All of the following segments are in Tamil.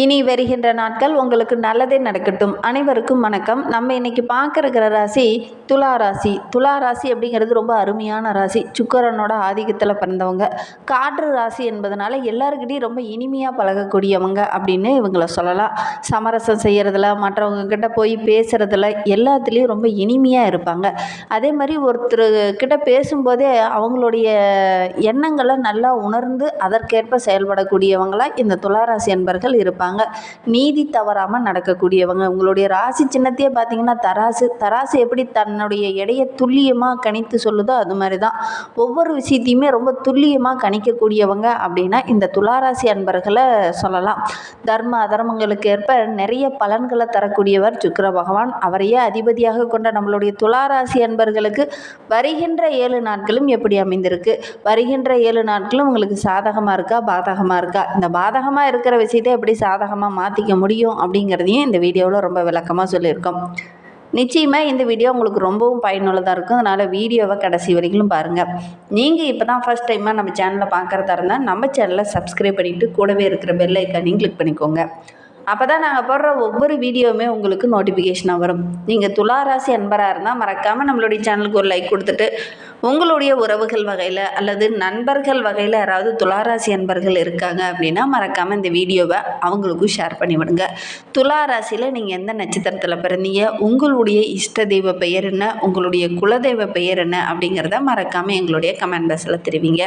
இனி வருகின்ற நாட்கள் உங்களுக்கு நல்லதே நடக்கட்டும். அனைவருக்கும் வணக்கம். நம்ம இன்னைக்கு பார்க்க இருக்கிற ராசி துலா ராசி. துலா ராசி அப்படிங்கிறது ரொம்ப அருமையான ராசி. சுக்கரனோட ஆதிக்கத்தில் பிறந்தவங்க. காற்று ராசி என்பதனால எல்லாருக்கிட்டையும் ரொம்ப இனிமையாக பழகக்கூடியவங்க அப்படின்னு இவங்கள சொல்லலாம். சமரசம் செய்கிறதுல மற்றவங்க கிட்ட போய் பேசுகிறதுல எல்லாத்துலேயும் ரொம்ப இனிமையாக இருப்பாங்க. அதே மாதிரி ஒருத்தர் கிட்ட பேசும்போதே அவங்களுடைய எண்ணங்களை நல்லா உணர்ந்து அதற்கேற்ப செயல்படக்கூடியவங்களாக இந்த துளாராசி என்பர்கள் இருப்பாங்க. நீதி தவறாமல் நடக்கக்கூடியவங்க. உங்களுடைய ராசி சின்னத்தையே பார்த்தீங்கன்னா தராசு தராசு எப்படி தன்னுடைய எடையை துல்லியமாக கணித்து சொல்லுதோ அது மாதிரி தான் ஒவ்வொரு விஷயத்தையுமே ரொம்ப துல்லியமாக கணிக்கக்கூடியவங்க அப்படின்னா இந்த துளாராசி அன்பர்களை சொல்லலாம். தர்ம அதர்மங்களுக்கு ஏற்ப நிறைய பலன்களை தரக்கூடியவர் சுக்கர பகவான். அவரையே அதிபதியாக கொண்ட நம்மளுடைய துளாராசி அன்பர்களுக்கு வருகின்ற ஏழு நாட்களும் எப்படி அமைந்திருக்கு? வருகின்ற ஏழு நாட்களும் உங்களுக்கு சாதகமாக இருக்கா? பாதகமாக இருக்கா? இந்த பாதகமாக இருக்கிற விஷயத்தை எப்படி சாதகமாக மாற்றிக்க முடியும் அப்படிங்கிறதையும் இந்த வீடியோவில் ரொம்ப விளக்கமாக சொல்லியிருக்கோம். நிச்சயமாக இந்த வீடியோ உங்களுக்கு ரொம்பவும் பயனுள்ளதாக இருக்கும். அதனால் வீடியோவை கடைசி வரைக்கும் பாருங்கள் நீங்கள் இப்போ தான் ஃபஸ்ட் டைமாக நம்ம சேனலை பார்க்குறதா இருந்தால் நம்ம சேனலை சப்ஸ்கிரைப் பண்ணிவிட்டு கூடவே இருக்கிற பெல் ஐக்கானையும் கிளிக் பண்ணிக்கோங்க. அப்போ தான் நாங்கள் போடுற ஒவ்வொரு வீடியோவுமே உங்களுக்கு நோட்டிஃபிகேஷனாக வரும். நீங்கள் துளாராசி அன்பராக இருந்தால் மறக்காமல் நம்மளுடைய சேனலுக்கு ஒரு லைக் கொடுத்துட்டு உங்களுடைய உறவுகள் வகையில் அல்லது நண்பர்கள் வகையில் யாராவது துளாராசி அன்பர்கள் இருக்காங்க அப்படின்னா மறக்காமல் இந்த வீடியோவை அவங்களுக்கும் ஷேர் பண்ணி விடுங்க. துளாராசியில் நீங்கள் எந்த நட்சத்திரத்தில் பிறந்தீங்க உங்களுடைய இஷ்ட தெய்வ பெயர் என்ன உங்களுடைய குலதெய்வ பெயர் என்ன அப்படிங்கிறத மறக்காமல் எங்களுடைய கமெண்ட் பாக்ஸில் தெரிவிங்க.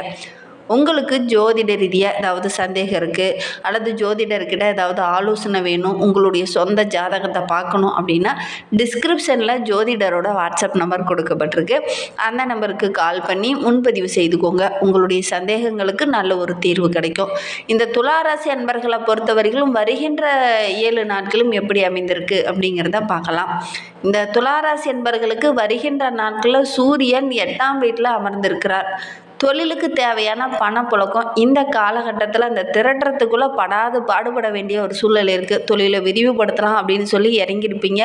உங்களுக்கு ஜோதிட ரீதியாக ஏதாவது சந்தேகம் இருக்குது அல்லது ஜோதிடர்கிட்ட ஏதாவது ஆலோசனை வேணும்? உங்களுடைய சொந்த ஜாதகத்தை பார்க்கணும் அப்படின்னா டிஸ்கிரிப்ஷனில் ஜோதிடரோட வாட்ஸ்அப் நம்பர் கொடுக்கப்பட்டிருக்கு. அந்த நம்பருக்கு கால் பண்ணி முன்பதிவு செய்துக்கோங்க. உங்களுடைய சந்தேகங்களுக்கு நல்ல ஒரு தீர்வு கிடைக்கும். இந்த துளாராசி அன்பர்களை பொறுத்தவரையிலும் வருகின்ற ஏழு நாட்களும் எப்படி அமைந்திருக்கு அப்படிங்கிறத பார்க்கலாம். இந்த துளாராசி அன்பர்களுக்கு வருகின்ற நாட்களில் சூரியன் எட்டாம் வீட்டில் அமர்ந்திருக்கிறார். தொழிலுக்கு தேவையான பணப்புழக்கம் இந்த காலகட்டத்தில் அந்த திரட்டுறதுக்குள்ளே படாது பாடுபட வேண்டிய ஒரு சூழ்நிலை இருக்குது தொழிலை விரிவுபடுத்தலாம் அப்படின்னு சொல்லி இறங்கியிருப்பீங்க.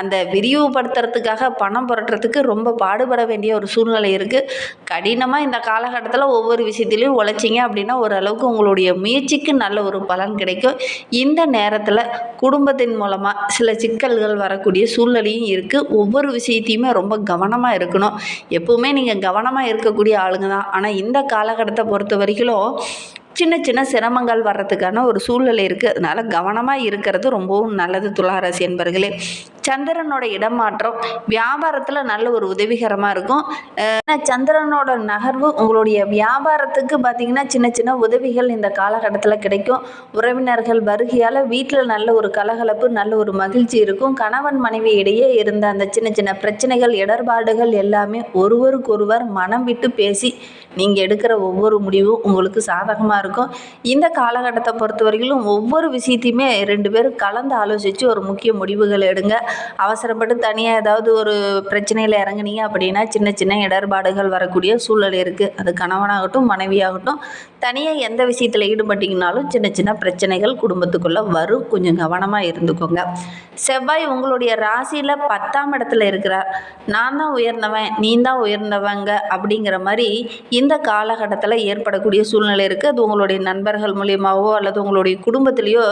அந்த விரிவுபடுத்துறதுக்காக பணம் புரட்டுறதுக்கு ரொம்ப பாடுபட வேண்டிய ஒரு சூழ்நிலை இருக்குது கடினமாக இந்த காலகட்டத்தில் ஒவ்வொரு விஷயத்துலையும் உழைச்சிங்க அப்படின்னா ஓரளவுக்கு உங்களுடைய முயற்சிக்கு நல்ல ஒரு பலன் கிடைக்கும். இந்த நேரத்தில் குடும்பத்தின் மூலமாக சில சிக்கல்கள் வரக்கூடிய சூழ்நிலையும் இருக்குது ஒவ்வொரு விஷயத்தையுமே ரொம்ப கவனமாக இருக்கணும். எப்பவுமே நீங்கள் கவனமாக இருக்கக்கூடிய ஆளுங்க தான். ஆனால் இந்த காலகட்டத்தை பொறுத்த வரைக்கும் சின்ன சின்ன சிரமங்கள் வர்றதுக்கான ஒரு சூழ்நிலை இருக்குது அதனால் கவனமாக இருக்கிறது ரொம்பவும் நல்லது துளாராசி என்பர்களே. சந்திரனோட இடமாற்றம் வியாபாரத்தில் நல்ல ஒரு உதவிகரமாக இருக்கும். சந்திரனோட நகர்வு உங்களுடைய வியாபாரத்துக்கு பார்த்திங்கன்னா சின்ன சின்ன உதவிகள் இந்த காலகட்டத்தில் கிடைக்கும். உறவினர்கள் வருகையால் வீட்டில் நல்ல ஒரு கலகலப்பு நல்ல ஒரு மகிழ்ச்சி இருக்கும். கணவன் மனைவி இடையே இருந்த அந்த சின்ன சின்ன பிரச்சனைகள் இடர்பாடுகள் எல்லாமே ஒருவருக்கொருவர் மனம் விட்டு பேசி நீங்கள் எடுக்கிற ஒவ்வொரு முடிவும் உங்களுக்கு சாதகமாக இருக்கும். இந்த காலகட்டத்தை பொறுத்த வரையிலும் ஒவ்வொரு விஷயத்தையுமே ரெண்டு பேரும் கலந்து ஆலோசித்து ஒரு முக்கிய முடிவுகள் எடுங்க. அவசரப்பட்டு தனியாக ஏதாவது ஒரு பிரச்சனையில் இறங்குனீங்க அப்படின்னா சின்ன சின்ன இடர்பாடுகள் வரக்கூடிய சூழ்நிலை இருக்குது அது கணவனாகட்டும் மனைவியாகட்டும் தனியாக எந்த விஷயத்தில் ஈடுபட்டிங்கனாலும் சின்ன சின்ன பிரச்சனைகள் குடும்பத்துக்குள்ளே வரும். கொஞ்சம் கவனமாக இருந்துக்கோங்க. செவ்வாய் உங்களுடைய ராசியில் பத்தாம் இடத்துல இருக்கிறார். நான் தான் உயர்ந்தவன் நீ தான் உயர்ந்தவங்க அப்படிங்கிற மாதிரி இந்த காலகட்டத்தில் ஏற்படக்கூடிய சூழ்நிலை இருக்குது அது உங்களுடைய நண்பர்கள் மூலியமாகவோ அல்லது உங்களுடைய குடும்பத்திலேயோ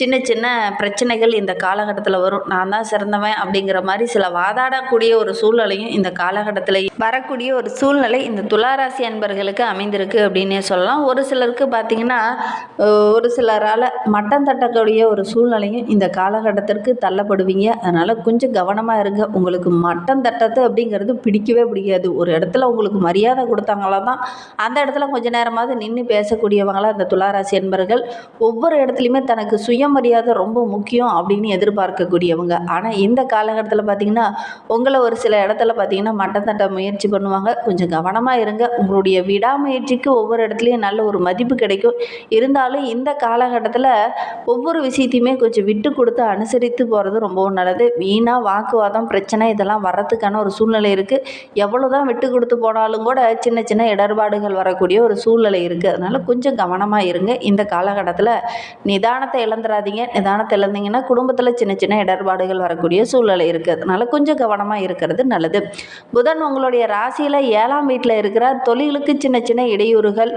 சின்ன சின்ன பிரச்சனைகள் இந்த காலகட்டத்தில் வரும். நான் தான் சிறந்தவன் அப்படிங்கிற மாதிரி சில வாதாடக்கூடிய ஒரு சூழ்நிலையும் இந்த காலகட்டத்தில் வரக்கூடிய ஒரு சூழ்நிலை இந்த துளாராசி அன்பர்களுக்கு அமைந்திருக்கு அப்படின்னே சொல்லலாம். ஒரு சிலருக்கு பார்த்திங்கன்னா ஒரு சிலரால் மட்டம் தட்டக்கூடிய ஒரு சூழ்நிலையும் இந்த காலகட்டத்திற்கு தள்ளப்படுவீங்க. அதனால் கொஞ்சம் கவனமாக இருங்க. உங்களுக்கு மட்டம் தட்டது அப்படிங்கிறது பிடிக்கவே பிடிக்காது. ஒரு இடத்துல உங்களுக்கு மரியாதை கொடுத்தாங்களா தான் அந்த இடத்துல கொஞ்ச நேரமாவது நின்று பேசக்கூடியவங்களாம் இந்த துளாராசி என்பர்கள் ஒவ்வொரு இடத்துலையுமே தனக்கு சுயமரியாதை ரொம்ப முக்கியம் அப்படின்னு எதிர்பார்க்கக்கூடியவங்க. ஆனால் இந்த காலகட்டத்தில் பார்த்திங்கன்னா உங்களை ஒரு சில இடத்துல பார்த்திங்கன்னா மட்டம் தட்ட முயற்சி பண்ணுவாங்க. கொஞ்சம் கவனமாக இருங்க. உங்களுடைய விடாமுயற்சிக்கு ஒவ்வொரு இடத்துலையும் நல்ல ஒரு மதிப்பு கிடைக்கும். இருந்தாலும் இந்த காலகட்டத்தில் ஒவ்வொரு விஷயத்தையுமே கொஞ்சம் விட்டு கொடுத்து அனுசரித்து போகிறது ரொம்பவும் நல்லது. வீணாக வாக்குவாதம் பிரச்சனை இதெல்லாம் வர்றதுக்கான ஒரு சூழ்நிலை இருக்குது எவ்வளோ தான் விட்டு கொடுத்து போனாலும் கூட சின்ன சின்ன இடர்பாடுகள் வரக்கூடிய ஒரு சூழ்நிலை இருக்குது அதனால் கொஞ்சம் கவனமாக இருங்க. இந்த காலகட்டத்தில் நிதானத்தை இழந்துடாதீங்க நிதானத்தை இழந்தீங்கன்னா குடும்பத்தில் சின்ன சின்ன இடர்பாடுகள் வரக்கூடிய சூழ்நிலை இருக்குது அதனால் கொஞ்சம் கவனமாக இருக்கிறது நல்லது. புதன் உங்களுடைய ராசியில் ஏழாம் வீட்டில் இருக்கிற தொழிலுக்கு சின்ன சின்ன இடையூறுகள்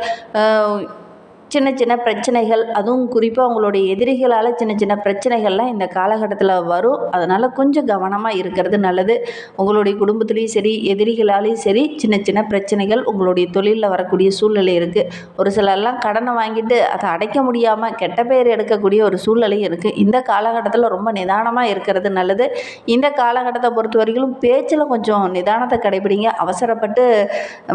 சின்ன சின்ன பிரச்சனைகள் அதுவும் குறிப்பாக உங்களுடைய எதிரிகளால் சின்ன சின்ன பிரச்சனைகள்லாம் இந்த காலகட்டத்தில் வரும். அதனால் கொஞ்சம் கவனமாக இருக்கிறது நல்லது. உங்களுடைய குடும்பத்துலேயும் சரி எதிரிகளாலேயும் சரி சின்ன சின்ன பிரச்சனைகள் உங்களுடைய தொழிலில் வரக்கூடிய சூழ்நிலை இருக்குது ஒரு சிலர்லாம் கடனை வாங்கிட்டு அதை அடைக்க முடியாமல் கெட்ட பேர் எடுக்கக்கூடிய ஒரு சூழ்நிலையும் இருக்குது இந்த காலகட்டத்தில் ரொம்ப நிதானமாக இருக்கிறது நல்லது. இந்த காலகட்டத்தை பொறுத்த வரைக்கும் பேச்சில் கொஞ்சம் நிதானத்தை கடைபிடிங்க. அவசரப்பட்டு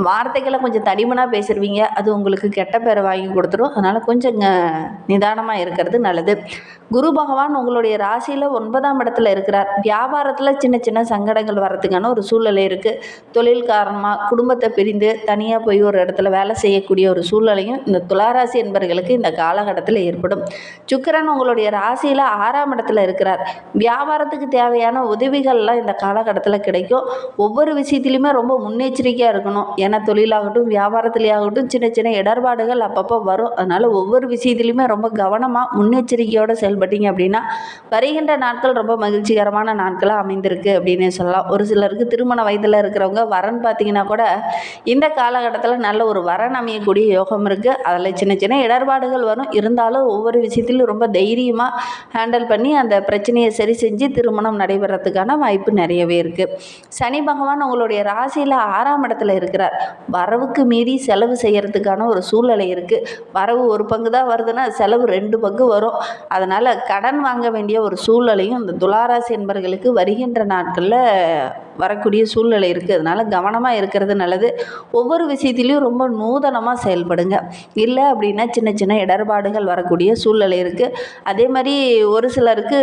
வார்த்தைகளை கொஞ்சம் தடிமனாக பேசுருவீங்க. அது உங்களுக்கு கெட்ட பேரை வாங்கி கொடுத்துரும். அதனால் கொஞ்சம் நிதானமாக இருக்கிறது நல்லது. குரு பகவான் உங்களுடைய ராசியில் ஒன்பதாம் இடத்துல இருக்கிறார். வியாபாரத்தில் சின்ன சின்ன சங்கடங்கள் வர்றதுக்கான ஒரு சூழ்நிலை இருக்குது தொழில் காரணமாக குடும்பத்தை பிரிந்து தனியாக போய் ஒரு இடத்துல வேலை செய்யக்கூடிய ஒரு சூழ்நிலையும் இந்த துளாராசி என்பவர்களுக்கு இந்த காலகட்டத்தில் ஏற்படும். சுக்கிரன் உங்களுடைய ராசியில் ஆறாம் இடத்துல இருக்கிறார். வியாபாரத்துக்கு தேவையான உதவிகள்லாம் இந்த காலகட்டத்தில் கிடைக்கும். ஒவ்வொரு விஷயத்துலையுமே ரொம்ப முன்னெச்சரிக்கையாக இருக்கணும். ஏன்னா தொழிலாகட்டும் வியாபாரத்துலேயாகட்டும் சின்ன சின்ன இடர்பாடுகள் அப்பப்போ வரும். அதனால் ஒவ்வொரு விஷயத்துலையுமே ரொம்ப கவனமாக முன்னெச்சரிக்கையோடு செயல்பட்டீங்க அப்படின்னா வருகின்ற நாட்கள் ரொம்ப மகிழ்ச்சிகரமான நாட்களாக அமைந்திருக்கு அப்படின்னு சொல்லலாம். ஒரு சிலருக்கு திருமண வயதில் இருக்கிறவங்க வரன் பார்த்தீங்கன்னா கூட இந்த காலகட்டத்தில் நல்ல ஒரு வரன் அமையக்கூடிய யோகம் இருக்குது அதில் சின்ன சின்ன இடர்பாடுகள் வரும். இருந்தாலும் ஒவ்வொரு விஷயத்திலும் ரொம்ப தைரியமாக ஹேண்டில் பண்ணி அந்த பிரச்சனையை சரி செஞ்சு திருமணம் நடைபெறத்துக்கான வாய்ப்பு நிறையவே இருக்குது சனி பகவான் உங்களுடைய ராசியில் ஆறாம் இடத்துல இருக்கிறார். வரவுக்கு மீறி செலவு செய்கிறதுக்கான ஒரு சூழ்நிலை இருக்குது வரவு ஒரு பங்கு தான் வருதுன்னா செலவு ரெண்டு பங்கு வரும். அதனால் கடன் வாங்க வேண்டிய ஒரு சூழ்நிலையும் இந்த துளாராசி என்பர்களுக்கு வருகின்ற நாட்களில் வரக்கூடிய சூழ்நிலை இருக்குது அதனால் கவனமாக இருக்கிறது நல்லது. ஒவ்வொரு விஷயத்துலையும் ரொம்ப நூதனமாக செயல்படுங்க. இல்லை அப்படின்னா சின்ன சின்ன இடர்பாடுகள் வரக்கூடிய சூழ்நிலை இருக்குது அதே மாதிரி ஒரு சிலருக்கு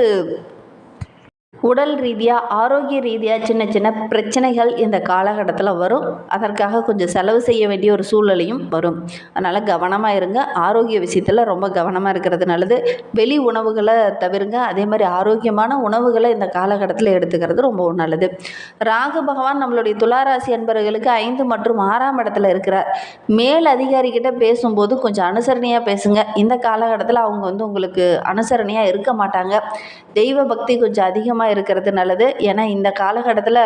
உடல் ரீதியாக ஆரோக்கிய ரீதியாக சின்ன சின்ன பிரச்சனைகள் இந்த காலகட்டத்தில் வரும். அதற்காக கொஞ்சம் செலவு செய்ய வேண்டிய ஒரு சூழ்நிலையும் வரும். அதனால் கவனமாக இருங்க. ஆரோக்கிய விஷயத்தில் ரொம்ப கவனமாக இருக்கிறது நல்லது. வெளி உணவுகளை தவிருங்க. அதே மாதிரி ஆரோக்கியமான உணவுகளை இந்த காலகட்டத்தில் எடுத்துக்கிறது ரொம்ப நல்லது. ராகு பகவான் நம்மளுடைய துளாராசி என்பவர்களுக்கு ஐந்து மற்றும் ஆறாம் இடத்துல இருக்கிறார். மேல் அதிகாரிகிட்ட பேசும்போது கொஞ்சம் அனுசரணையாக பேசுங்க. இந்த காலகட்டத்தில் அவங்க வந்து உங்களுக்கு அனுசரணையாக இருக்க மாட்டாங்க. தெய்வ பக்தி கொஞ்சம் அதிகமாக இருக்கிறது நல்லது. ஏன்னா இந்த காலகட்டத்தில்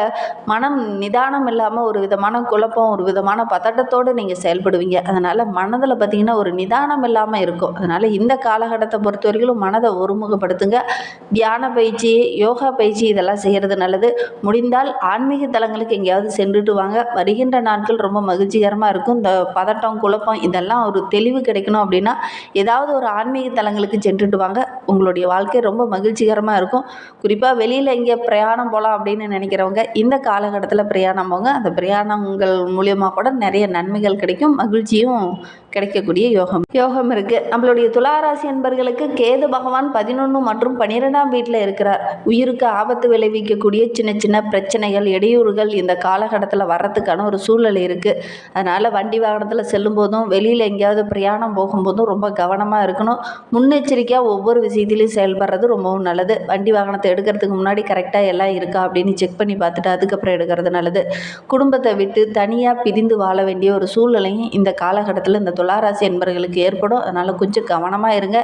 மனம் நிதானம் இல்லாமல் ஒரு விதமான குழப்பம் ஒரு விதமான பதட்டத்தோடு நீங்கள் செயல்படுவீங்க. அதனால் மனதில் பார்த்திங்கன்னா ஒரு நிதானம் இல்லாமல் இருக்கும். அதனால் இந்த காலகட்டத்தை பொறுத்த வரைக்கும் மனதை ஒருமுகப்படுத்துங்க. தியான பயிற்சி யோகா பயிற்சி இதெல்லாம் செய்கிறது நல்லது. முடிந்தால் ஆன்மீக தலங்களுக்கு எங்கேயாவது சென்றுட்டு வாங்க. வருகின்ற நாட்கள் ரொம்ப மகிழ்ச்சிகரமாக இருக்கும். இந்த பதட்டம் குழப்பம் இதெல்லாம் ஒரு தெளிவு கிடைக்கணும் அப்படின்னா ஏதாவது ஒரு ஆன்மீக தலங்களுக்கு சென்றுட்டு வாங்க. உங்களுடைய வாழ்க்கை ரொம்ப மகிழ்ச்சிகரமாக இருக்கும். குறிப்பாக வெளியில் எங்கே பிரயாணம் போகலாம் அப்படின்னு நினைக்கிறவங்க இந்த காலகட்டத்தில் பிரயாணம் போங்க. அந்த பிரயாணங்கள் மூலியமாக கூட நிறைய நன்மைகள் கிடைக்கும் மகிழ்ச்சியும் கிடைக்கக்கூடிய யோகம். யோகம் இருக்குது நம்மளுடைய துளாராசி என்பர்களுக்கு கேது பகவான் பதினொன்று மற்றும் பன்னிரெண்டாம் வீட்டில் இருக்கிறார். உயிருக்கு ஆபத்து விளைவிக்கக்கூடிய சின்ன சின்ன பிரச்சனைகள் இடையூறுகள் இந்த காலகட்டத்தில் வர்றதுக்கான ஒரு சூழ்நிலை இருக்குது அதனால் வண்டி வாகனத்தில் செல்லும் போதும் வெளியில் எங்கேயாவது பிரயாணம் போகும்போதும் ரொம்ப கவனமாக இருக்கணும். முன்னெச்சரிக்கையாக ஒவ்வொரு விஷயத்திலையும் செயல்படுறது ரொம்பவும் நல்லது. வண்டி வாகனத்தை எடுக்கிறதுக்கு முன்னாடி முன்னாடி கரெக்டாக எல்லாம் இருக்கா அப்படின்னு செக் பண்ணி பார்த்துட்டு அதுக்கப்புறம் எடுக்கிறது நல்லது. குடும்பத்தை விட்டு தனியாக பிரிந்து வாழ வேண்டிய ஒரு சூழ்நிலையும் இந்த காலகட்டத்தில் இந்த துளாராசி என்பவர்களுக்கு ஏற்படும். அதனால் கொஞ்சம் கவனமாக இருங்க.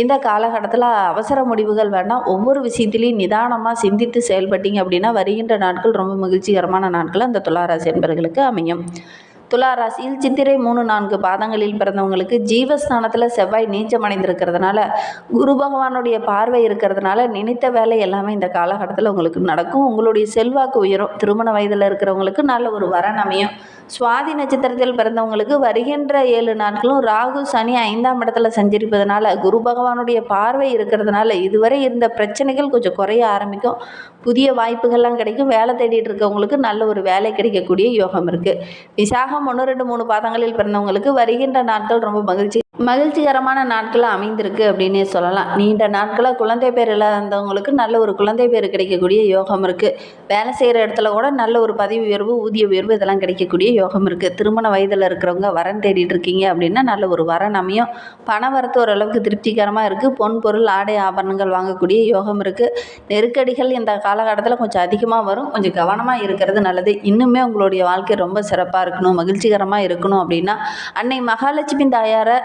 இந்த காலகட்டத்தில் அவசர முடிவுகள் வேண்டாம். ஒவ்வொரு விஷயத்திலையும் நிதானமாக சிந்தித்து செயல்பட்டீங்க அப்படின்னா வருகின்ற நாட்கள் ரொம்ப மகிழ்ச்சிகரமான நாட்கள் அந்த துளாராசி என்பவர்களுக்கு அமையும். துலா ராசியில் சித்திரை மூணு நான்கு பாதங்களில் பிறந்தவங்களுக்கு ஜீவஸ்தானத்தில் செவ்வாய் நீச்சம் அடைந்திருக்கிறதுனால குரு பகவானுடைய பார்வை இருக்கிறதுனால நினைத்த வேலை எல்லாமே இந்த காலகட்டத்தில் உங்களுக்கு நடக்கும். உங்களுடைய செல்வாக்கு உயரும். திருமண வயதில் இருக்கிறவங்களுக்கு நல்ல ஒரு வரன் அமையும். சுவாதி நட்சத்திரத்தில் பிறந்தவங்களுக்கு வருகின்ற ஏழு நாட்களும் ராகு சனி ஐந்தாம் இடத்துல சஞ்சரிப்பதனால குரு பகவானுடைய பார்வை இருக்கிறதுனால இதுவரை இருந்த பிரச்சனைகள் கொஞ்சம் குறைய ஆரம்பிக்கும். புதிய வாய்ப்புகள்லாம் கிடைக்கும். வேலை தேடிட்டு இருக்கவங்களுக்கு நல்ல ஒரு வேலை கிடைக்கக்கூடிய யோகம் இருக்குது விசாகம் ஒன்று ரெண்டு மூணு பாதங்களில் பிறந்தவங்களுக்கு வருகின்ற நாட்கள் ரொம்ப மகிழ்ச்சி மகிழ்ச்சிகரமான நாட்களாக அமைந்திருக்கு அப்படின்னே சொல்லலாம். நீண்ட நாட்களாக குழந்தை பேர் இல்லாதவங்களுக்கு நல்ல ஒரு குழந்தை பேர் கிடைக்கக்கூடிய யோகம் இருக்குது வேலை செய்கிற இடத்துல கூட நல்ல ஒரு பதவி உயர்வு ஊதிய உயர்வு இதெல்லாம் கிடைக்கக்கூடிய யோகம் இருக்குது திருமண வயதில் இருக்கிறவங்க வரன் தேடிட்டு இருக்கீங்க அப்படின்னா நல்ல ஒரு வரன் அமையும். பண வரத்து ஓரளவுக்கு திருப்திகரமாக இருக்குது பொன் பொருள் ஆடை ஆபரணங்கள் வாங்கக்கூடிய யோகம் இருக்குது நெருக்கடிகள் இந்த காலகட்டத்தில் கொஞ்சம் அதிகமாக வரும். கொஞ்சம் கவனமாக இருக்கிறது நல்லது. இன்னுமே உங்களுடைய வாழ்க்கை ரொம்ப சிறப்பாக இருக்கணும் மகிழ்ச்சிகரமாக இருக்கணும் அப்படின்னா அன்னை மகாலட்சுமி தாயாரை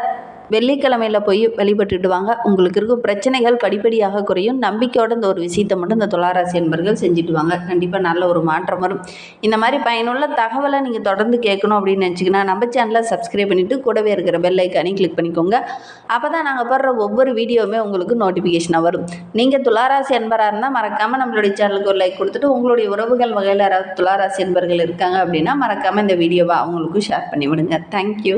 வெள்ளிக்கிழமையில் போய் வழிபட்டுட்டு வாங்க உங்களுக்கு இருக்கும் பிரச்சனைகள் படிப்படியாக குறையும். நம்பிக்கையோட இந்த ஒரு விஷயத்தை மட்டும் இந்த துளாராசி என்பர்கள் செஞ்சுட்டு வாங்க கண்டிப்பாக நல்ல ஒரு மாற்றம் வரும். இந்த மாதிரி பயனுள்ள தகவலை நீங்கள் தொடர்ந்து கேட்கணும் அப்படின்னு நினச்சிங்கன்னா நம்ம சேனலை சப்ஸ்கிரைப் பண்ணிவிட்டு கூடவே இருக்கிற பெல் ஐக்கானையும் கிளிக் பண்ணிக்கோங்க. அப்போ தான் நாங்கள் போடுற ஒவ்வொரு வீடியோவுமே உங்களுக்கு நோட்டிஃபிகேஷனாக வரும். நீங்கள் துளாராசி என்பராக இருந்தால் மறக்காமல் நம்மளுடைய சேனலுக்கு ஒரு லைக் கொடுத்துட்டு உங்களுடைய உறவுகள் வகையில் யாராவது துளாராசி என்பர்கள் இருக்காங்க அப்படின்னா மறக்காமல் இந்த வீடியோவை அவங்களுக்கும் ஷேர் பண்ணி விடுங்க தேங்க்யூ